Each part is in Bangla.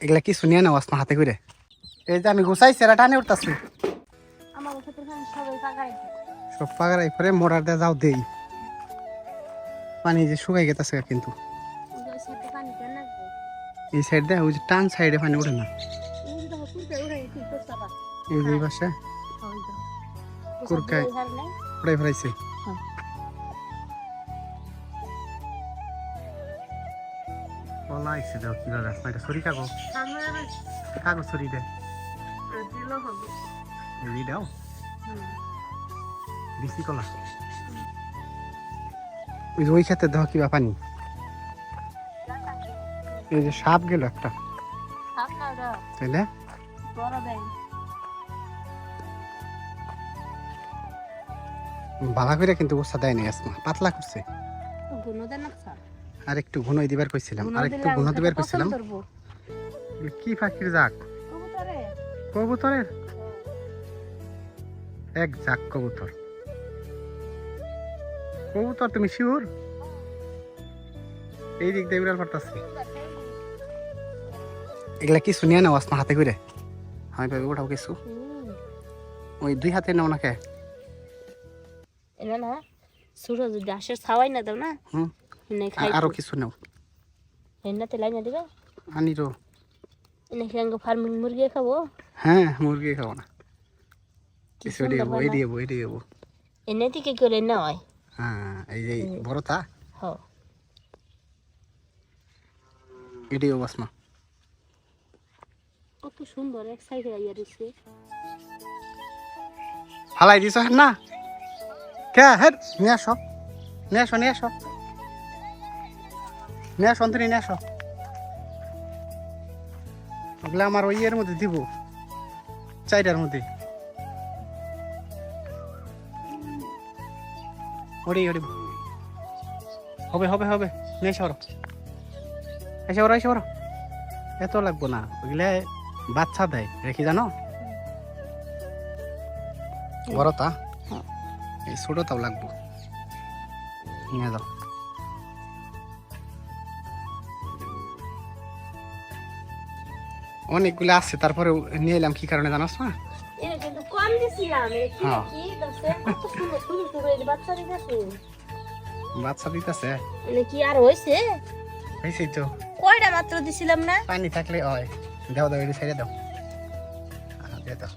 এগুলা কি শুনিয়ে না হাতে করে এই যে আমি গুছাই সেরা টানে উঠতাছি। সব পাগার এই করে মোড়ার দিয়ে যাও দেই। পানি যে শুকাই গেতেছে কিন্তু। সাথে পানি কেন লাগবে? এই সাইড দিয়ে ওই যে টান সাইডে পানি উঠে না। এই যে পাশে। কুরকায়। নাই উড়াই ফেলাইছে। হ্যাঁ। দাও কীভাবে এটা সরি কাগো আমরা সরি দে দিল দাও দিছি কলা ওই ওই দাও কিবা পানি এই যে সাপ গেল একটা তাইলে বালা করে কিন্তু ওষা দেয় নাই আসমা পাতলা করছে গুণ দেন না আর একটু ঘুনোই দিবার কইছিলাম আর একটু ঘুনো দিবার কইছিলাম। কি পাখির জাক? কবুতরের? এক জাক কবুতর। কবুতর তুমি শিওর? এই দিক দিয়ে বিড়াল পারতাছি এগুলা কি শুনিয়ে নেওয়াস না হাতে করে। আমি ভাবি ওঠাও কিছু। ওই দুই হাতে নেও নাকে? না সুরো যদি আসে ছাওয়াই না দাও না? হুম। এনে খাই আরও কিছু নেও এনাতে লাই না দিবে আনিরো এনে খেয়ে ফার্মিং মুরগি খাব হ্যাঁ মুরগি খাব না কিছু এটি বানায়। হব এটি হব এনে থেকে করে নেওয়ায় হ্যাঁ এই যে বড়টা হ এটি হব আসমা কত সুন্দর এক সাইডে আইয়া ফালাই দিছ না কে হেড নিয়ে আসো নিয়ে আসো নিয়ে আসো নিয়ে আসো অন্তরি নিয়ে আসো। ওগুলো আমার ওই ইয়ের মধ্যে দিব চাইটার মধ্যে। ওরে ওরে। হবে হবে হবে। নিয়ে এসে ওরো এসে ওরো এসে ওরো এত লাগবো না। ওইগুলা বাচ্চা দেয় রেখে জানো? বড়টা হ্যাঁ। এই ছোটটাও লাগবো। নিয়ে যাও। অনেকগুলো আছে তারপরে নিয়ে এলাম কি কারণে জানাস না? হ্যাঁ। বাচ্চা দিতেছে। এটা কি আর হয়েছে? হয়েছে তো। কয়টা মাত্র দিছিলাম না? পানি থাকলে হয় দাও দাও এটি ছেড়ে দাও। দিয়ে দাও।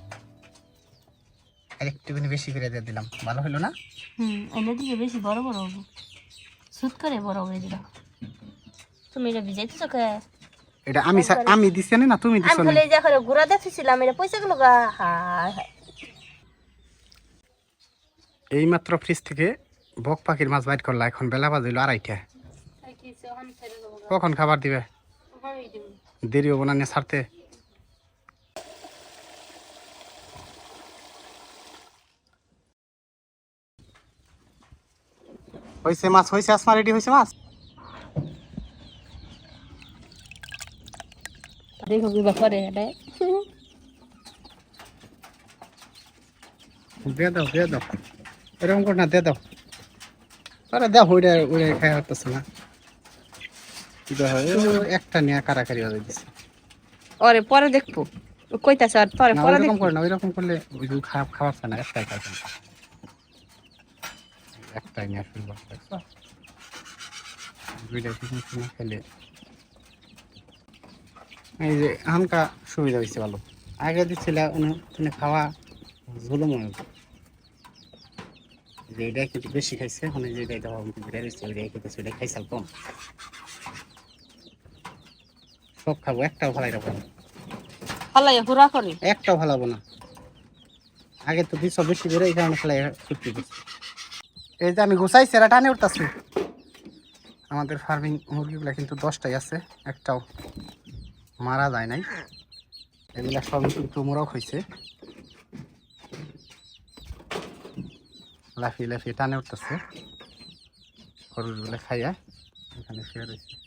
আর বেশি করে দিয়ে দিলাম ভালো হলো না? হুম এনে দিকে বেশি বড় বড় হব। সুত করে বড় করে দিলাম। তুমি এটা ভিজাইতেছো কে? এটা আমি আমি দিছি না তুমি আমি দিছো না। খালি এই যে এখন গুড়া দেখতেছিলাম এটা পয়সা গুলো গা হায় হায় এই মাত্র ফ্রিজ থেকে বক পাখির মাছ বাইট করলা এখন বেলা বাজিল আড়াইটা। কখন খাবার দিবে? দেরি হব না নিয়ে ছাড়তে। হয়েছে মাছ হয়েছে আসমা রেডি হয়েছে মাছ? দেখো কি ব্যাপারে এটা দিয়ে দাও দিয়ে দাও। এরকম করে না দিয়ে দাও। আরে দাও ওইটা ওইটা খাই হতেছে না। একটা নিয়ে কারাকারি হয়ে দিচ্ছে ওরে পরে দেখব। কইতাছে আর পরে না পরে ওইরকম দেখব। করে না ওইরকম করলে ওই খারাপ খাবার না একটাই খাবে একটাই নিয়ে আসবে বাস দুইটা পিকনিক খেলে। এই যে হালকা সুবিধা হয়েছে ভালো। আগে দিচ্ছিল উনি খাওয়া ঝুলো মনে হতো। যে এটা কিন্তু বেশি খাইছে এই যে এটা দেওয়া বেড়ে দিচ্ছে ওইটাই খেতেছে ওইটা খাইছাল কম। সব খাব একটাও ভালাই রাখব না। হালাই হুরা করে? একটাও ভালো হব না। আগে তো দিছ বেশি বেড়ে এই কারণে খেলা ছুটি দিচ্ছে এই যে আমি গোসাই সেরা টানে উঠতেছি। আমাদের ফার্মিং মুরগিগুলো কিন্তু দশটাই আছে একটাও। মারা যায় নাই। এগুলা সব কিন্তু মোরক হয়েছে লাফিয়ে লাফিয়ে টানে উঠতেছে। খরচগুলো খাইয়া এখানে শুয়ে রয়েছে।